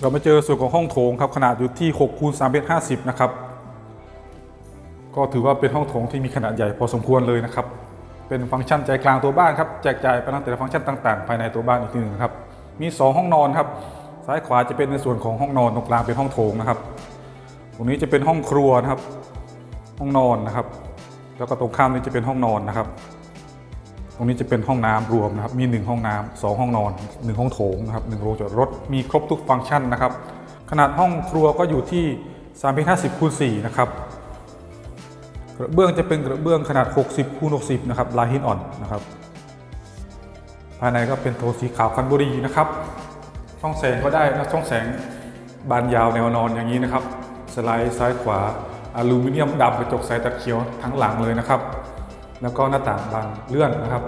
เรามาเจอส่วนของห้องโถงครับขนาดอยู่ที่6คูณ3เมตร50นะครับก็ถือว่าเป็นห้องโถงที่มีขนาดใหญ่พอสมควรเลยนะครับเป็นฟังก์ชันใจกลางตัวบ้านครับแจกจ่ายไปแต่ละฟังก์ชันต่างๆ ภายในตัวบ้านอีกทีหนึ่งครับมี 2 ห้องนอนครับซ้ายขวาจะเป็นในส่วนของห้องนอนตรงกลางเป็นห้องโถงนะครับ ตรงนี้จะเป็นห้องครัวนะครับ ห้องนอนนะครับ แล้วก็ตรงข้ามนี้จะเป็นห้องนอนนะครับ ตรงนี้จะเป็นห้องน้ำรวมนะครับ มี 1 ห้องน้ำสองห้องนอน 1 ห้องโถงนะครับหนึ่งโรงจอดรถ มีครบทุกฟังก์ชันนะครับ ขนาดห้องครัวก็อยู่ที่3เมตร50คูณ4นะครับ กระเบื้องจะเป็นกระเบื้องขนาด 60คูณ60นะครับ ลายหินอ่อนนะครับ ภายในก็เป็นโทนสีขาวคันบุรีนะครับ ช่องแสงก็ได้นะช่องแสงบานยาวแนวนอนอย่างนี้นะครับ สไลด์ซ้ายขวาอลูมิเนียมดำกระจกใสตะเขียวทั้งหลังเลยนะครับ แล้วก็หน้าต่างบานเลื่อนนะครับ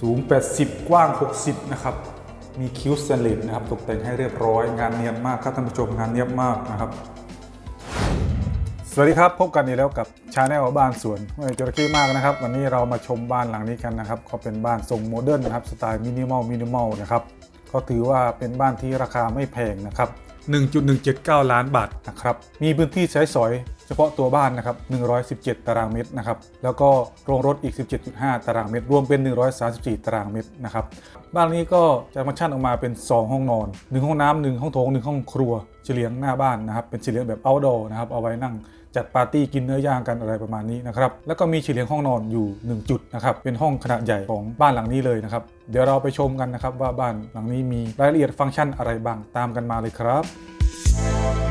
สูง 80 กว้าง 60 นะครับ มีคิ้วสแตนเลสนะครับ ตกแต่งให้เรียบร้อย งานเนียนมากครับท่านผู้ชมงานเนียบมากนะครับ สวัสดีครับ พบกันอีกแล้วกับชาแนลบ้านสวนห้วยจระเข้มากนะครับ วันนี้เรามาชมบ้านหลังนี้กันนะครับก็เป็นบ้านทรงโมเดิร์นนะครับสไตล์มินิมอลมินิมอลนะครับก็ถือว่าเป็นบ้านที่ราคาไม่แพงนะครับ 1.179 ล้านบาทนะครับ มีพื้นที่ใช้สอย เฉพาะตัวบ้านนะครับ 117 ตารางเมตรนะครับ แล้วก็โรงรถอีก 17.5 ตารางเมตร รวมเป็น 134 ตารางเมตรนะครับ บ้านนี้ก็จะฟังก์ชันออกมาเป็น 2 ห้องนอน 1 ห้องน้ำ1ห้องโถง 1 ห้องครัวเฉลียงหน้าบ้านนะครับ เป็นเฉลียงแบบ outdoor นะครับ เอาไว้นั่งจัดปาร์ตี้กินเนื้อย่างกันอะไรประมาณนี้นะครับ แล้วก็มีเฉลียงห้องนอนอยู่ 1 จุดนะครับ เป็นห้องขนาดใหญ่ของบ้านหลังนี้เลยนะครับ เดี๋ยวเราไปชมกันนะครับว่าบ้านหลังนี้มีรายละเอียดฟังก์ชันอะไรบ้าง ตามกันมาเลยครับ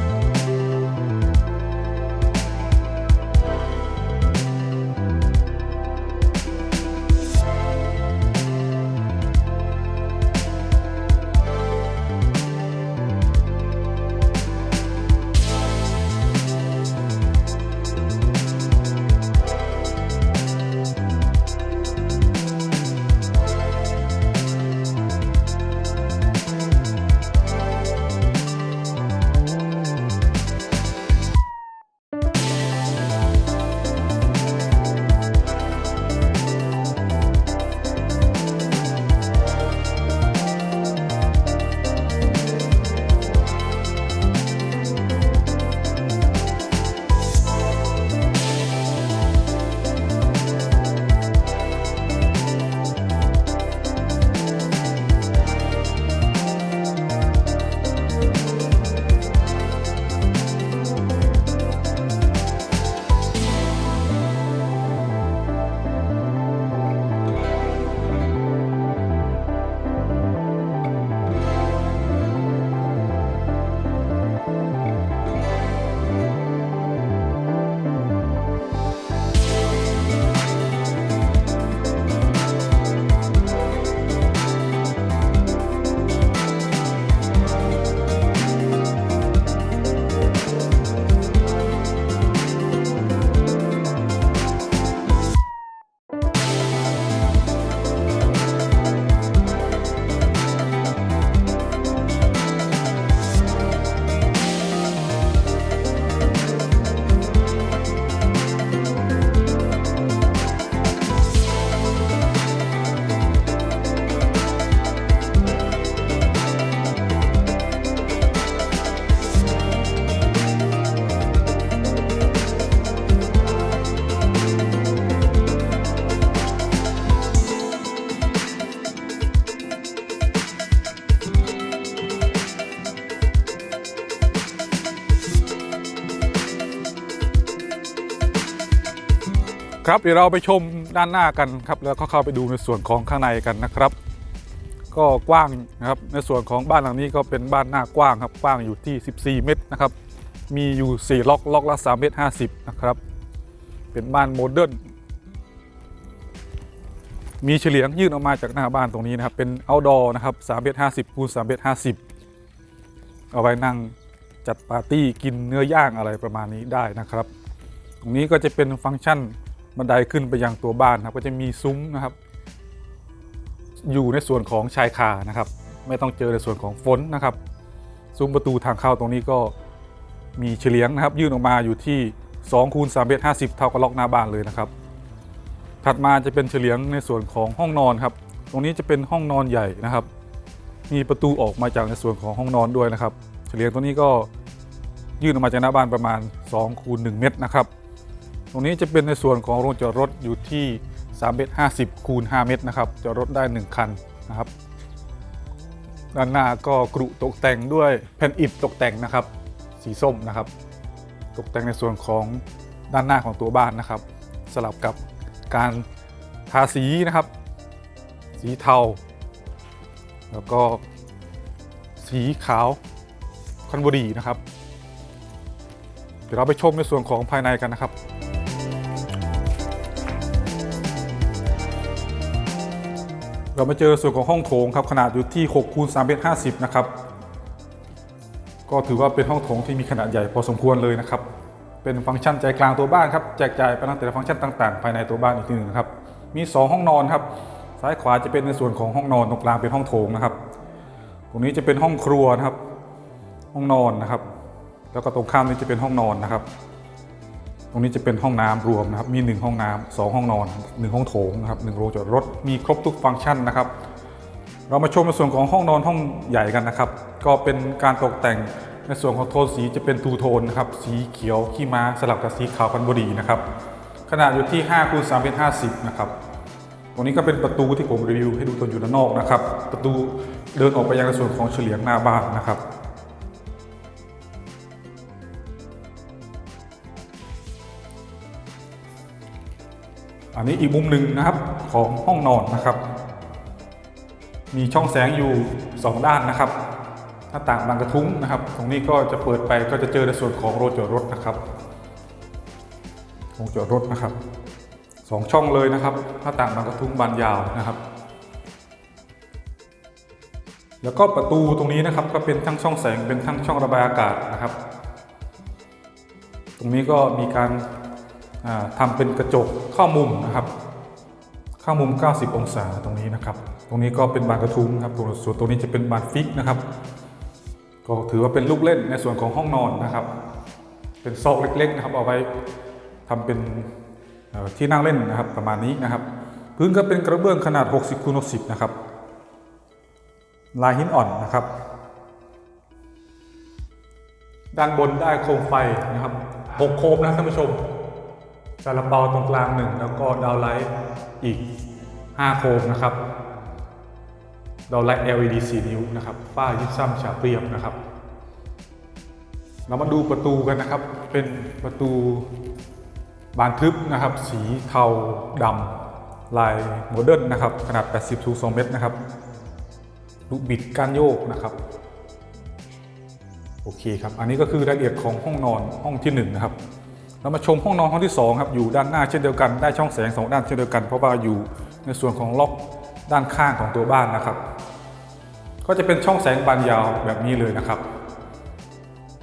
ครับเดี๋ยวเราไปชมด้านหน้ากันครับแล้วก็เข้าไปดูในส่วนของข้างในกันนะครับ ก็กว้างนะครับในส่วนของบ้านหลังนี้ก็เป็นบ้านหน้ากว้างครับกว้างอยู่ที่ 14 เมตรนะครับ มีอยู่ 4 ล็อกล็อกละ3เมตร50 นะครับ เป็นบ้านโมเดิร์นมีเฉลียงยื่นออกมาจากหน้าบ้านตรงนี้นะครับ เป็น outdoor นะครับ3เมตร50คูณ3เมตร50 เอาไว้นั่งจัดปาร์ตี้กินเนื้อย่างอะไรประมาณนี้ได้นะครับ ตรงนี้ก็จะเป็นฟังก์ชัน บันไดขึ้นไปยังตัวบ้านครับ ก็จะมีซุ้มนะครับ อยู่ในส่วนของชายคานะครับ ไม่ต้องเจอในส่วนของฝนนะครับ ซุ้มประตูทางเข้าตรงนี้ก็มีเฉลียงนะครับ ยื่นออกมาอยู่ที่2คูณ3เมตร50 เท่ากับล็อกหน้าบ้านเลยนะครับ ถัดมาจะเป็นเฉลียงในส่วนของห้องนอนครับ ตรงนี้จะเป็นห้องนอนใหญ่นะครับ มีประตูออกมาจากในส่วนของห้องนอนด้วยนะครับ เฉลียงตัวนี้ก็ยื่นออกมาจากหน้าบ้านประมาณ2คูณ1เมตรนะครับ รงนี้จะเป็นในส่วนของโรงจอดรถอยู่ที่3เมตร50คูณ5เมตรนะครับจอดรถได้ 1 คันนะครับด้านหน้าก็กรุตกแต่งด้วยแผ่นอิฐตกแต่งนะครับ สีส้มนะครับ ตกแต่งในส่วนของด้านหน้าของตัวบ้านนะครับ สลับกับการทาสีนะครับ สีเทา แล้วก็สีขาวคอนบุรีนะครับ เดี๋ยวเราไปชมในส่วนของภายในกันนะครับ เรามาเจอส่วนของห้องโถงครับขนาดอยู่ที่6คูณ3เมตร50นะครับก็ถือว่าเป็นห้องโถงที่มีขนาดใหญ่พอสมควรเลยนะครับ เป็นฟังก์ชันใจกลางตัวบ้านครับแจกจ่ายไปตั้งแต่ละฟังก์ชันต่างๆ ภายในตัวบ้านอีกทีหนึ่งครับมี 2 ห้องนอนครับซ้ายขวาจะเป็นในส่วนของห้องนอนตรงกลางเป็นห้องโถงนะครับ ตรงนี้จะเป็นห้องครัวนะครับ ห้องนอนนะครับ แล้วก็ตรงข้ามนี้จะเป็นห้องนอนนะครับ รงนี้จะเป็นห้องน้ำรวมนะครับมี 1 ห้องน้ำสองห้องนอน 1 ห้องโถงนะครับหนึ่งโรงจอดรถมีครบทุกฟังก์ชันนะครับ เรามาชมในส่วนของห้องนอนห้องใหญ่กันนะครับ ก็เป็นการตกแต่งในส่วนของโทนสีจะเป็นทูโทนนะครับสีเขียวขี้ม้าสลับกับสีขาวพันบุรีนะครับขนาดอยู่ที่5คูณ3เป็น50นะครับตรงนี้ก็เป็นประตูที่ผมรีวิวให้ดูตอนอยู่ด้านนอกนะครับ ประตูเดินออกไปยังในส่วนของเฉลียงหน้าบ้านนะครับ อันนี้อีกมุมหนึ่งนะครับของห้องนอนนะครับ มีช่องแสงอยู่ 2 ด้านนะครับหน้าต่างบานกระทุ้งนะครับ ตรงนี้ก็จะเปิดไปก็จะเจอในส่วนของโรงจอดรถนะครับโรงจอดรถนะครับสองช่องเลยนะครับหน้าต่างบานกระทุ้งบานยาวนะครับ แล้วก็ประตูตรงนี้นะครับก็เป็นทั้งช่องแสงเป็นทั้งช่องระบายอากาศนะครับ ตรงนี้ก็มีการ อ่าทำเป็นกระจกข้ามุมนะครับ ข้ามุม 90 องศาตรงนี้นะครับ ตรงนี้ก็เป็นบานกระทุ้งครับตัวส่วนตรงนี้จะเป็นบานฟิกนะครับ ก็ถือว่าเป็นลูกเล่นในส่วนของห้องนอนนะครับ เป็นซอกเล็กๆนะครับ เอาไว้ทำเป็นที่นั่งเล่นนะครับประมาณนี้นะครับ พื้นก็เป็นกระเบื้องขนาด 60คูณ60 นะครับ ลายหินอ่อนนะครับ ด้านบนได้โคมไฟนะครับหกโคมนะท่านผู้ชม ซาลาเปาตรงกลางหนึ่งแล้วก็ดาวไลท์อีก 5 โคมนะครับ ดาวไลท์ LED 4 นิ้วนะครับฝ้ายิบซ้ำฉาบเรียบนะครับ เรามาดูประตูกันนะครับ เป็นประตูบานทึบนะครับ สีเทาดำลายโมเดิร์นนะครับ ขนาด 80คูณ2เมตรนะครับลูกบิดการโยกนะครับโอเคครับ อันนี้ก็คือรายละเอียดของห้องนอนห้องที่หนึ่งนะครับ เรามาชมห้องนอนห้องที่สองครับอยู่ด้านหน้าเช่นเดียวกันได้ช่องแสงสองด้านเช่นเดียวกัน เพราะว่าอยู่ในส่วนของล็อกด้านข้างของตัวบ้านนะครับ ก็จะเป็นช่องแสงบานยาวแบบนี้เลยนะครับ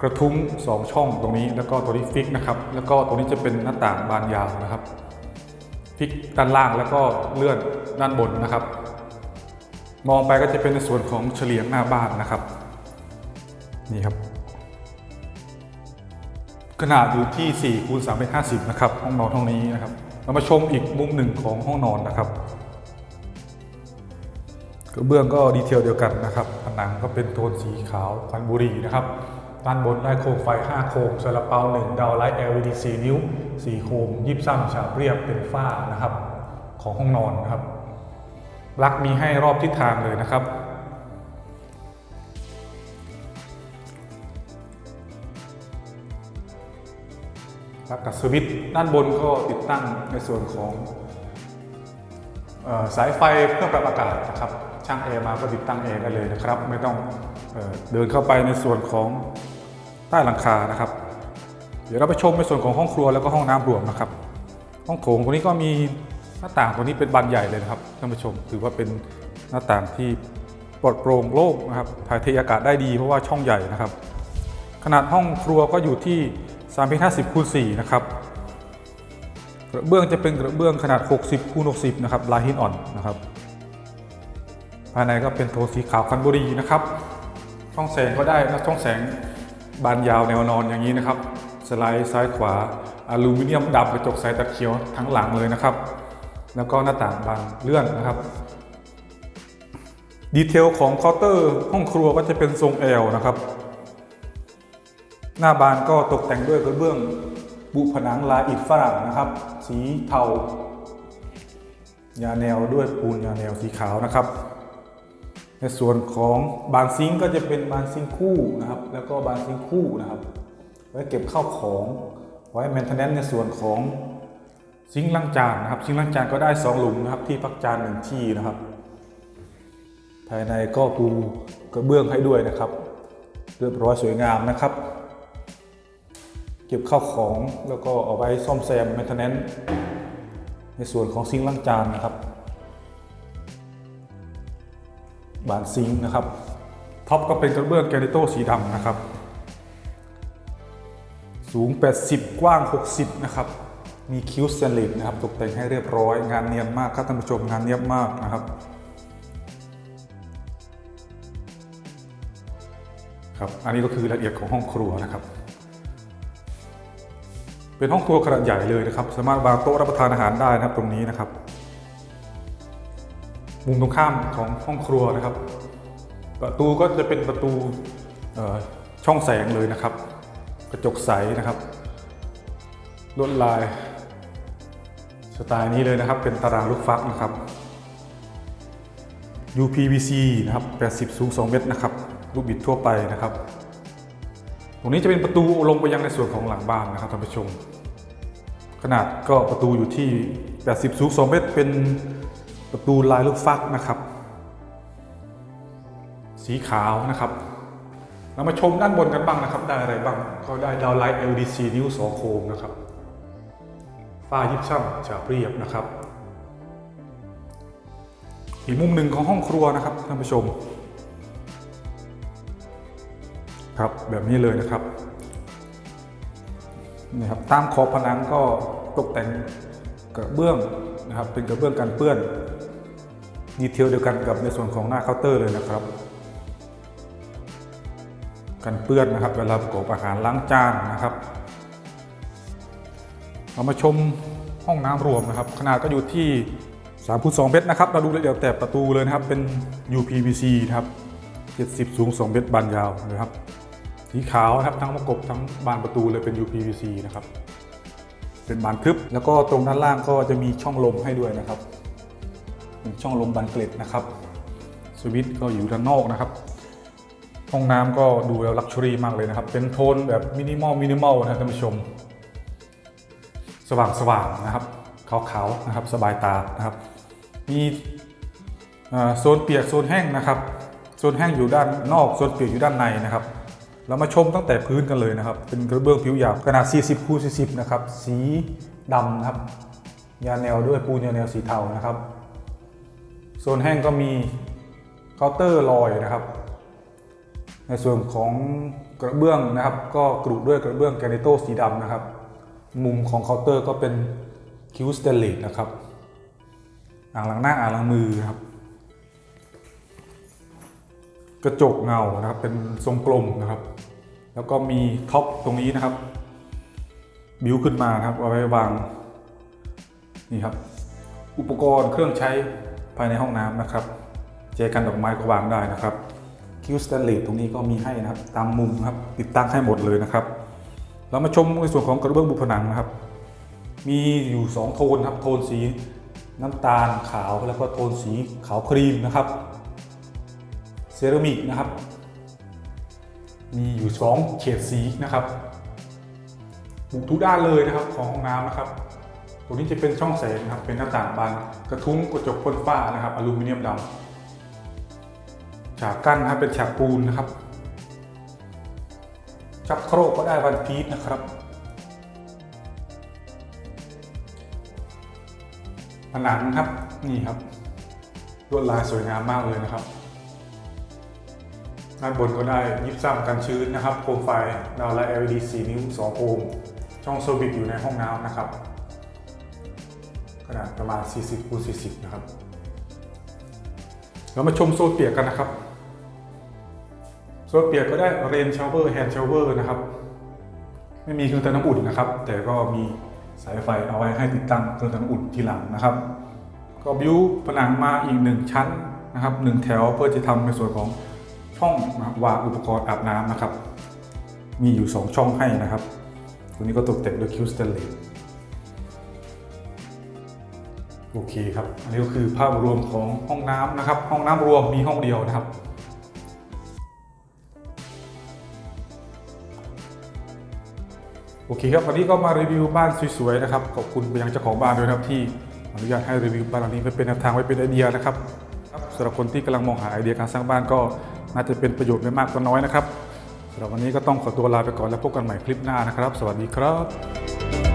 กระทุ้งสองช่องตรงนี้ แล้วก็ตัวนี้ฟิกนะครับแล้วก็ตรงนี้จะเป็นหน้าต่างบานยาวนะครับฟิกด้านล่างแล้วก็เลื่อนด้านบนนะครับ มองไปก็จะเป็นในส่วนของเฉลียงหน้าบ้านนะครับ นี่ครับ ขนาดอยู่ที่4คูณ3เมตร50 นะครับ ห้องนอนห้องนี้นะครับ เรามาชมอีกมุมหนึ่งของห้องนอนนะครับกระเบื้องก็ดีเทลเดียวกันนะครับ ผนังก็เป็นโทนสีขาวพันบุรีนะครับ ด้านบนได้โคมไฟ 5 โคมซาลาเปา1ดาวไลท์ LED 4 นิ้ว 4 โคม ยิบซ้ำฉาบเรียบเป็นฝ้านะครับ ของห้องนอนนะครับลักมีให้รอบทิศทางเลยนะครับ แล้วกับสวิตช์ด้านบนก็ติดตั้งในส่วนของสายไฟเครื่องปรับอากาศนะครับ ช่างแอร์มาก็ติดตั้งแอร์ได้เลยนะครับ ไม่ต้องเอเดินเข้าไปในส่วนของใต้หลังคานะครับ เดี๋ยวเราไปชมในส่วนของห้องครัวแล้วก็ห้องน้ำรวมนะครับ ห้องโถงตรงนี้ก็มีหน้าต่างตรงนี้เป็นบานใหญ่เลยนะครับท่านผู้ชมถือว่าเป็นหน้าต่างที่ปลอดโปร่งโล่งนะครับถ่ายเทอากาศได้ดีเพราะว่าช่องใหญ่นะครับ ขนาดห้องครัวก็อยู่ที่ 3เมตร50คูณ4นะครับกระเบื้องจะเป็นกระเบื้องขนาด 60คูณ60นะครับลายหินอ่อนนะครับภายในก็เป็นโทนสีขาวคันบุรีนะครับช่องแสงก็ได้นะช่องแสงบานยาวแนวนอนอย่างนี้นะครับ สไลด์ซ้ายขวาอลูมิเนียมดำกระจกใสตัดเขียวทั้งหลังเลยนะครับ แล้วก็หน้าต่างบานเลื่อนนะครับ ดีเทลของเคาน์เตอร์ห้องครัวก็จะเป็นทรง L นะครับ หน้าบานก็ตกแต่งด้วยกระเบื้องบุผนังลายอิฐฝรั่งนะครับ สีเทายาแนวด้วยปูนยาแนวสีขาวนะครับ ในส่วนของบานซิงก็จะเป็นบานซิงคู่นะครับ แล้วก็บานซิงคู่นะครับ ไว้เก็บข้าวของไว้แมนเทนแนนในส่วนของซิงล้างจานนะครับ ซิงล้างจานก็ได้สองหลุมนะครับ ที่พักจานหนึ่งที่นะครับ ภายในก็ปูกระเบื้องให้ด้วยนะครับ เรียบร้อยสวยงามนะครับ เก็บข้าวของแล้วก็เอาไว้ซ่อมแซมแมนเทนแนนในส่วนของซิงค์ล้างจานนะครับ บานซิงค์นะครับ ท็อปก็เป็นกระเบื้องแกนิโตสีดำนะครับ สูง 80 กว้าง 60 นะครับ มีคิ้วสแตนเลสนะครับ ตกแต่งให้เรียบร้อย งานเนียนมากครับท่านผู้ชมงานเนียบมากนะครับครับ อันนี้ก็คือรายละเอียดของห้องครัวนะครับ เป็นห้องครัวขนาดใหญ่เลยนะครับ สามารถวางโต๊ะรับประทานอาหารได้นะครับตรงนี้นะครับ มุมตรงข้ามของห้องครัวนะครับ ประตูก็จะเป็นประตูช่องแสงเลยนะครับ กระจกใสนะครับลวดลายสไตล์นี้เลยนะครับ เป็นตารางลูกฟักนะครับ UPVC นะครับ 80 สูง 2 เมตรนะครับ ลูกบิดทั่วไปนะครับ ตรงนี้จะเป็นประตูลงไปยังในส่วนของหลังบ้านนะครับท่านผู้ชม ขนาดก็ประตูอยู่ที่ 80 สูง 2 เมตร เป็นประตูลายลูกฟักนะครับ สีขาวนะครับ เรามาชมด้านบนกันบ้างนะครับ ได้อะไรบ้าง ก็ได้ดาวไลท์ LDC นิ้วสโคมนะครับ ฝ้ายิบซ้ำฉาบเรียบนะครับ อีกมุมหนึ่งของห้องครัวนะครับท่านผู้ชม ครับแบบนี้เลยนะครับนี่ครับ ตามขอบผนังก็ตกแต่งกระเบื้องนะครับ เป็นกระเบื้องกันเปื้อนดีเทลเดียวกันกับในส่วนของหน้าเคาน์เตอร์เลยนะครับ กันเปื้อนนะครับ เวลาประกอบอาหารล้างจานนะครับ เรามาชมห้องน้ำรวมนะครับ ขนาดก็อยู่ที่3คูณ2เมตรนะครับ เราดูรายละเอียดแต่ประตูเลยนะครับ เป็น UPVC นะครับ 70 สูง 2 เมตรบานยาวนะครับ สีขาวนะครับทั้งประกบทั้งบานประตูเลยเป็น UPVC นะครับเป็นบานทึบแล้วก็ตรงด้านล่างก็จะมีช่องลมให้ด้วยนะครับเป็นช่องลมบานเกล็ดนะครับสวิตช์ก็อยู่ด้านนอกนะครับห้องน้ำก็ดูแล้วลักชัวรี่มากเลยนะครับ เป็นโทนแบบมินิมอลมินิมอลนะครับท่านผู้ชม สว่างสว่างๆนะครับขาวๆนะครับสบายตานะครับ มีโซนเปียกโซนแห้งนะครับโซนแห้งอยู่ด้านนอกโซนเปียกอยู่ด้านในนะครับ เรามาชมตั้งแต่พื้นกันเลยนะครับ เป็นกระเบื้องผิวหยาบขนาด 40คูณ40 นะครับ สีดำนะครับ ยาแนวด้วยปูนยาแนวสีเทานะครับ โซนแห้งก็มีเคาน์เตอร์ลอยนะครับ ในส่วนของกระเบื้องนะครับ ก็กรุด้วยกระเบื้องแกรนิโตสีดำนะครับ มุมของเคาน์เตอร์ก็เป็นคิวสเตนเลสนะครับ อ่างล้างหน้าอ่างล้างมือครับ กระจกเงานะครับ เป็นทรงกลมนะครับ แล้วก็มีท็อปตรงนี้นะครับ บิวขึ้นมานะครับเอาไว้วางนี่ครับ อุปกรณ์เครื่องใช้ภายในห้องน้ำนะครับเจกันดอกไม้ก็วางได้นะครับคิวสแตนเลสตรงนี้ก็มีให้นะครับ ตามมุมครับติดตั้งให้หมดเลยนะครับ เรามาชมในส่วนของกระเบื้องบุผนังนะครับ มีอยู่ 2 โทนครับ โทนสีน้ำตาลขาวแล้วก็โทนสีขาวครีมนะครับ รามิกนะครับ มีอยู่2เฉดสีนะครับบุกทุกด้านเลยนะครับของห้องน้ำนะครับตรงนี้จะเป็นช่องแสงนะครับ เป็นหน้าต่างบานกระทุ้งกระจกพ่นฝ้านะครับ อลูมิเนียมดำฉากกั้นนะครับเป็นฉากปูนนะครับชักโครกก็ได้วันพีชนะครับผนังครับนี่ครับลวดลายสวยงามมากเลยนะครับ ด้านบนก็ได้ยิบซ้ำกันชื้นนะครับโคมไฟดาวไลท์ LED 4 นิ้ว 2 โอห์มช่องสวิตอยู่ในห้องน้ำนะครับ ขนาดประมาณ 40คูณ40 นะครับ เรามาชมโซนเปียกกันนะครับ โซนเปียกก็ได้เรนชาวเวอร์แฮนด์ชาวเวอร์นะครับ ไม่มีเครื่องทำน้ำอุ่นนะครับ แต่ก็มีสายไฟเอาไว้ให้ติดตั้งเครื่องทำน้ำอุ่นทีหลังนะครับ ก็บิวผนังมาอีกหนึ่งชั้นนะครับหนึ่งแถวเพื่อจะทำในส่วนของ ช่องวางอุปกรณ์อาบน้ำนะครับ มีอยู่ 2 ช่องให้นะครับ ตัวนี้ก็ตกแต่งด้วยคิวสเตนเลสโอเคครับ อันนี้ก็คือภาพรวมของห้องน้ำนะครับ ห้องน้ำรวมมีห้องเดียวนะครับโอเคครับวันนี้ก็มารีวิวบ้านสวยๆนะครับขอบคุณไปยังเจ้าของบ้านด้วยนะครับที่อนุญาตให้รีวิวบ้านหลังนี้ไว้เป็นแนวทางไว้เป็นไอเดียนะครับครับสำหรับคนที่กำลังมองหาไอเดียการสร้างบ้านก็ น่าจะเป็นประโยชน์ไม่มากก็น้อยนะครับสำหรับวันนี้ก็ต้องขอตัวลาไปก่อนแล้วพบกันใหม่คลิปหน้านะครับ สวัสดีครับ